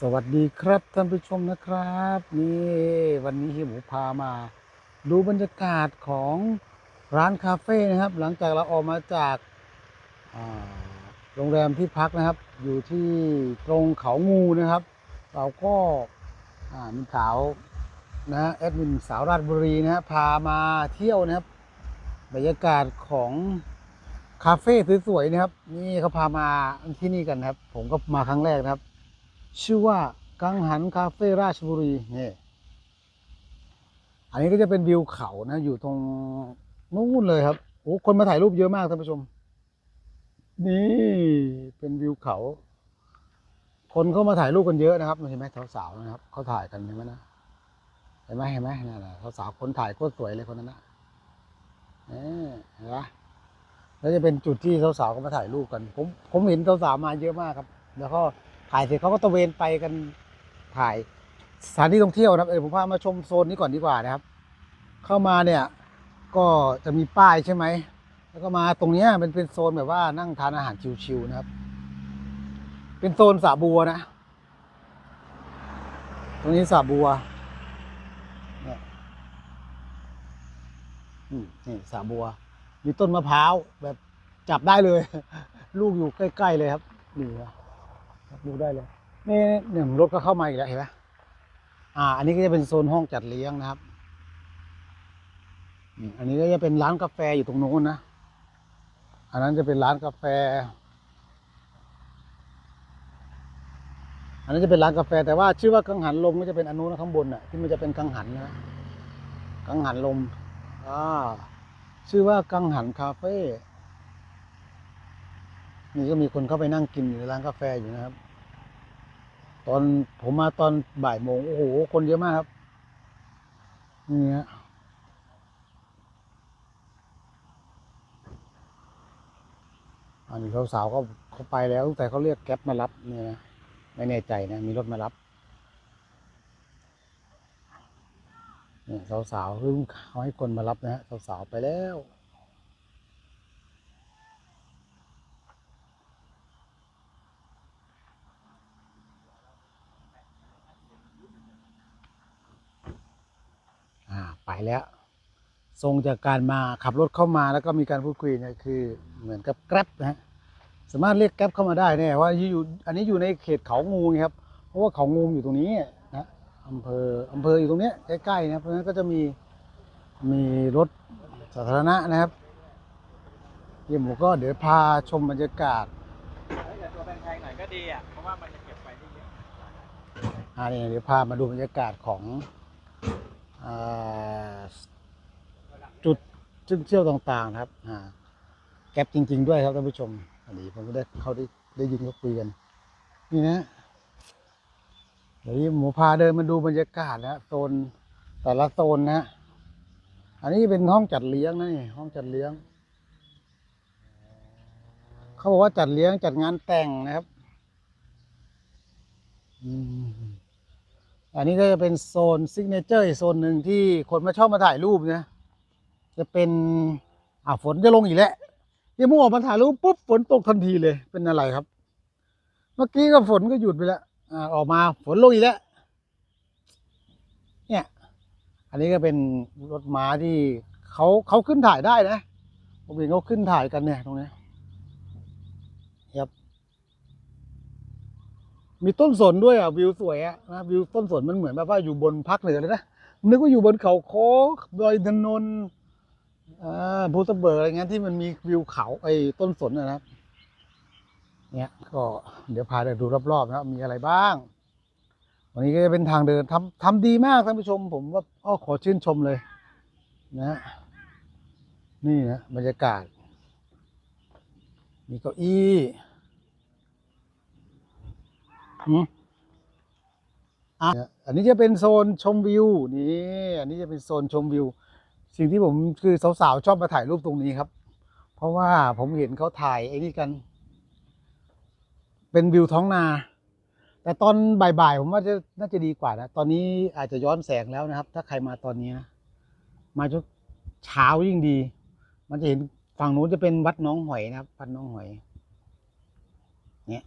สวัสดีครับท่านผู้ชมนะครับ นี่วันนี้เฮียหมูพามา ดูบรรยากาศของร้านคาเฟ่นะครับ หลังจากเราออกมาจากาโรงแรมที่พักนะครับ อยู่ที่ตรงเขางูนะครับ เราก็มีสาวนะแอดมินสาวราชบุรีนะฮะพามาเที่ยวนะครับ บรรยากาศของคาเฟ่สวยๆนะครับ นี่เขาพามาที่นี่กันนะครับ ผมก็มาครั้งแรกนะครับ ชื่อว่ากังหันคาเฟ่ราชบุรีนี่อันนี้ก็จะเป็นวิวเขานะอยู่ตรงนู้นเลยครับโอ้คนมาถ่ายรูปเยอะมากท่านผู้ชม นี่เป็นวิวเขา คนเข้ามาถ่ายรูปกันเยอะนะครับเห็นไหมสาวๆนะครับเขาถ่ายกันเห็นไหมนะเห็นไหมเห็นไหมนั่นแหละสาวๆคนถ่ายโคตรสวยเลยคนนั้นนะเอ๊ะเห็นปะแล้วจะเป็นจุดที่สาวๆก็มาถ่ายรูปกัน ผมผมเห็นสาวๆมาเยอะมากครับ แล้วก็ ถ่ายเสร็จเขาก็ตะเวนไปกันถ่ายสถานที่ท่องเที่ยวนะครับเออผมพามาชมโซนนี้ก่อนดีกว่านะครับ เข้ามาเนี่ยก็จะมีป้ายใช่ไหมแล้วก็มาตรงนี้ยมันเป็นโซนแบบว่านั่งทานอาหารชิวๆนะครับ เป็นโซนสระบัวนะ ตรงนี้สระบัวเนี่ยนี่สระบัว มีต้นมะพร้าวแบบจับได้เลย ลูกอยู่ใกล้ ๆ เลยครับนี่นะ ดูได้เลย นี่เนี่ยรถก็เข้ามาอีกแล้วเห็นไหมอ่า อันนี้ก็จะเป็นโซนห้องจัดเลี้ยงนะครับอันนี้ก็จะเป็นร้านกาแฟอยู่ตรงโน้นนะ อันนั้นจะเป็นร้านกาแฟ อันนั้นจะเป็นร้านกาแฟแต่ว่าชื่อว่ากังหันลมก็จะเป็นอนนุนะข้างบนน่ะที่มันจะเป็นกังหันนะกังหันลมอ่าชื่อว่ากังหันคาเฟ่นี่ก็มีคนเข้าไปนั่งกินอยู่ในร้านกาแฟอยู่นะครับ ตอนผมมาตอนบ่ายโมงโอ้โห คนเยอะมากครับ นี่ฮะอันนี้สาวๆก็เขาไปแล้วแต่เขาเรียกแก๊ปมารับเนี่ยนะไม่แน่ใจนะมีรถมารับเนี่ยสาวๆคือเขาให้คนมารับนะฮะสาวๆไปแล้ว ไปแล้ว ทรงจากการมาขับรถเข้ามาแล้วก็มีการพูดคุยเนี่ยคือเหมือนกับแกร็บนะฮะสามารถเรียกแก๊ปเข้ามาได้เนี่ยว่าอยู่อันนี้อยู่ในเขตเขางูไงครับ เพราะว่าเขางูอยู่ตรงนี้นะอำเภออำเภออยู่ตรงเนี้ยใกล้ๆนะเพราะฉะนั้นก็จะมีมีรถสาธารณะนะครับเยี่ยมหมูก็เดี๋ยวพาชมบรรยากาศแต่ตัวแพงๆหน่อยก็ดีอะเพราะว่ามันจะเก็บไฟได้เยอะอ่าเนี่ยเดี๋ยวพามาดูบรรยากาศของอ่า จุดท่องเที่ยวต่างๆนะครับแก๊ปจริง ๆ ด้วยครับท่านผู้ชมอันนี้ผมก็ได้เขาได้ได้ยินเขาคุยกัน นี่นะเดี๋ยวนี้หมูพาเดินมาดูบรรยากาศนะโซนแต่ละโซนนะอันนี้เป็นห้องจัดเลี้ยงนะนี่ห้องจัดเลี้ยง เขาบอกว่าจัดเลี้ยงจัดงานแต่งนะครับ อืม อันนี้ก็จะเป็นโซนซิกเนเจอร์อีกโซนหนึ่งที่คนมาชอบมาถ่ายรูปนะจะเป็นอ่าฝนจะลงอีกแล้วยังมุ่งออกมาถ่ายรูปปุ๊บฝนตกทันทีเลยเป็นอะไรครับ เมื่อกี้ก็ฝนก็หยุดไปแล้วอ่าออกมาฝนลงอีกแล้วเนี่ย อันนี้ก็เป็นรถม้าที่เขาเขาขึ้นถ่ายได้นะผมเห็นเขาขึ้นถ่ายกันเนี่ยตรงนี้ยครับ มีต้นสนด้วยอะวิวสวยอะนะวิวต้นสนมันเหมือนแบบว่าอยู่บนภาคเหนือเลยนะนึกว่าอยู่บนเขาโค้ดอยอินนนอ่าภูสะเบิกอะไรเงี้ยที่มันมีวิวเขาไอ้ต้นสนนะครับเนี่ยก็เดี๋ยวพาเดินดูรอบๆนะครับมีอะไรบ้าง วันนี้ก็จะเป็นทางเดินทำทำดีมากท่านผู้ชม ผมว่าอ้อขอชื่นชมเลยนะนี่นะบรรยากาศ มีเก้าอี้ อะอันนี้จะเป็นโซนชมวิวนี่อันนี้จะเป็นโซนชมวิว สิ่งที่ผมคือสาวๆชอบมาถ่ายรูปตรงนี้ครับ เพราะว่าผมเห็นเขาถ่ายไอ้นี่กัน เป็นวิวท้องนา แต่ตอนบ่ายๆผมว่าจะน่าจะดีกว่านะตอนนี้อาจจะย้อนแสงแล้วนะครับ ถ้าใครมาตอนนี้นะมาช่วงเช้ายิ่งดี มันจะเห็นฝั่งนู้นจะเป็นวัดน้องหอยนะครับวัดน้องหอย เนี่ย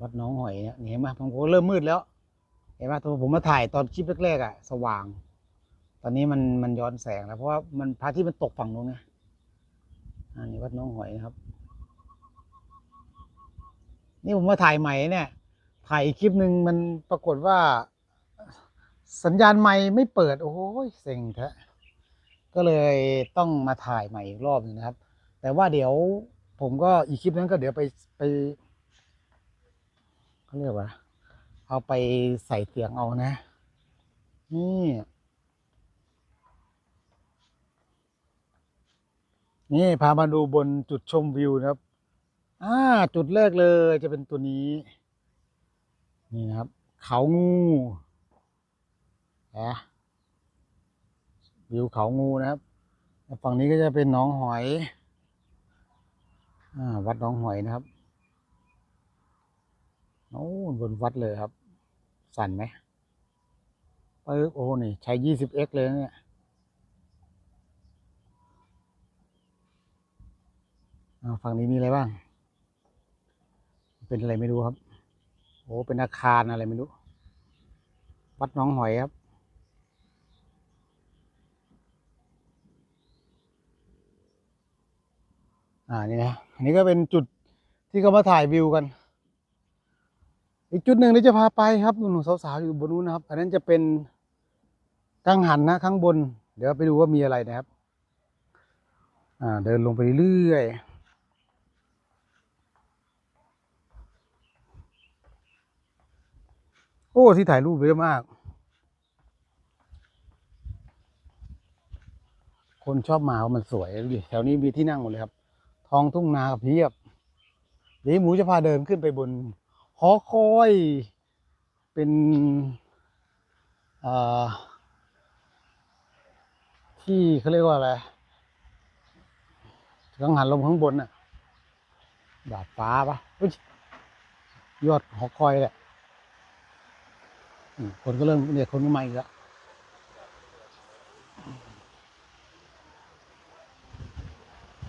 วัดหน้องหอยเนี่ยเห็นไหมผมก็เริ่มมืดแล้ว เห็นไหมตอนผมมาถ่ายตอนคลิปแรกๆอะ สว่าง ตอนนี้มันมันย้อนแสงแล้ว เพราะว่ามันพระที่มันตกฝั่งนู้นไงอันนี้วัดหน้องหอยนะครับ นี่ผมมาถ่ายใหม่เนี่ย ถ่ายอีกคลิปหนึ่งมันปรากฏว่า สัญญาณไม้ไม่เปิด โอ้ยเซ็งแท้ก็เลยต้องมาถ่ายใหม่อีกรอบหนึงนะครับ แต่ว่าเดี๋ยวผมก็อีกคลิปนั้นก็เดี๋ยวไปไป เขาเรียกว่า เอาไปใส่เสียงเอานะ นี่นี่พามาดูบนจุดชมวิวนะครับ อ่า จุดแรกเลยจะเป็นตัวนี้ นี่นะครับ เขางูนะวิวเขางูนะครับฝั่งนี้ก็จะเป็นหนองหอยอ่าวัดหนองหอยนะครับ อ้บนวัดเลยครับ สั่นไหมปึ๊บโอ้นี่ใช้ 20x เลยนะเนี่ยอ่าฝั่งนี้มีอะไรบ้าง เป็นอะไรไม่รู้ครับ โอ้เป็นอาคารอะไรไม่รู้ วัดน้องหอยครับอ่านี่นะอันนี้ก็เป็นจุดที่เขามาถ่ายวิวกัน อีกจุดหนึ่งที่จะพาไปครับหนุ่มสาวๆอยู่บนนู้นนะครับ อันนั้นจะเป็นกังหันนะข้างบน เดี๋ยวไปดูว่ามีอะไรนะครับ อ่า เดินลงไปเรื่อยโอ้ที่ถ่ายรูปเยอะมาก คนชอบมาเพราะมันสวยดูดิแถวนี้มีที่นั่งหมดเลยครับ ท้องทุ่งนาเพียบเดี๋ยวหมูจะพาเดินขึ้นไปบน หอคอย เป็นที่เขาเรียกว่าอะไรกังหันลมข้างบนน่ะดาดฟ้าปะยอดหอคอยแหละคนก็เริ่มเนี่ยคนก็มาอีกแล้ว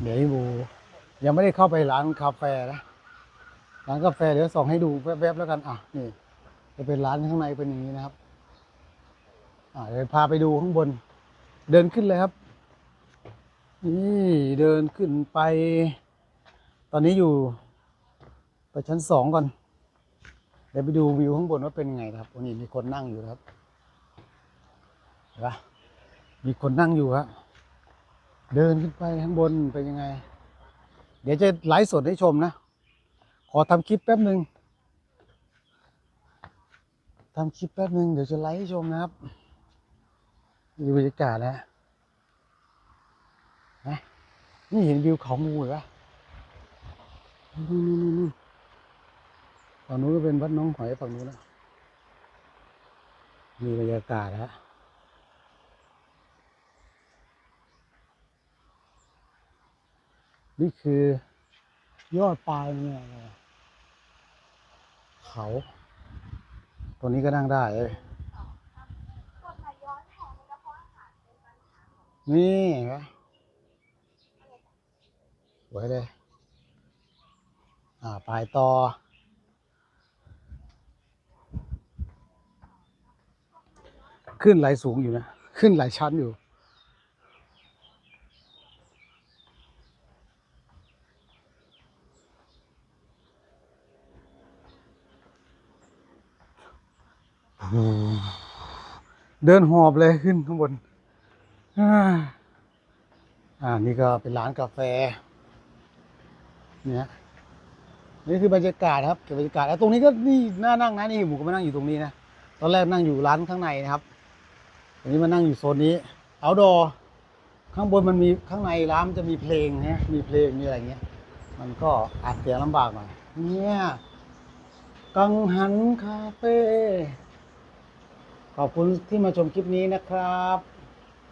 เดี๋ยวบูยังไม่ได้เข้าไปร้านกาแฟนะ ร้านกาแฟเดี๋ยวส่องให้ดูแวบๆแล้วกันอะนี่จะเป็นร้านข้างในเป็นอย่างนี้นะครับ อ่าเดี๋ยวพาไปดูข้างบน เดินขึ้นเลยครับ นี่เดินขึ้นไป ตอนนี้อยู่ไปชั้นสองก่อน เดี๋ยวไปดูวิวข้างบนว่าเป็นไงครับโอ้นี่มีคนนั่งอยู่ครับเห็นปะมีคนนั่งอยู่ครับเดินขึ้นไปข้างบนเป็นยังไง เดี๋ยวจะไลฟ์สดให้ชมนะ ขอทำคลิปแป๊บหนึ่งทำคลิปแป๊บหนึ่งเดี๋ยวจะไลฟ์ให้ชมนะครับดูบรรยากาศแล้วนะนี่เห็นวิวเขางูเหรอนี่นี่นี่นี่ฝั่งนู้นก็เป็นวัดน้องหอยฝั่งนู้นนะมีบรรยากาศแล้วนี่คือยอดปลายเนี่ย เขา ตัวนี้ก็นั่งได้เลยนี่เห็นไหมสวยเลย อ่าปลายต่อ ขึ้นไหลสูงอยู่นะ ขึ้นหลายชั้นอยู่ เดินหอบเลยขึ้นข้างบน อ่า นี่ก็เป็นร้านกาแฟ เนี่ย นี่คือบรรยากาศครับ เก็บบรรยากาศแล้วตรงนี้ก็นี่น่านั่งนะนี่หมูก็มานั่งอยู่ตรงนี้นะ ตอนแรกนั่งอยู่ร้านข้างในนะครับอันนี้มานั่งอยู่โซนนี้ เอาดอข้างบนมันมีข้างในร้านมันจะมีเพลงนะมีเพลงมีอะไรเงี้ย มันก็อัดเสียงลำบากหน่อย เนี่ย กังหันคาเฟ่ ขอบคุณที่มาชมคลิปนี้นะครับ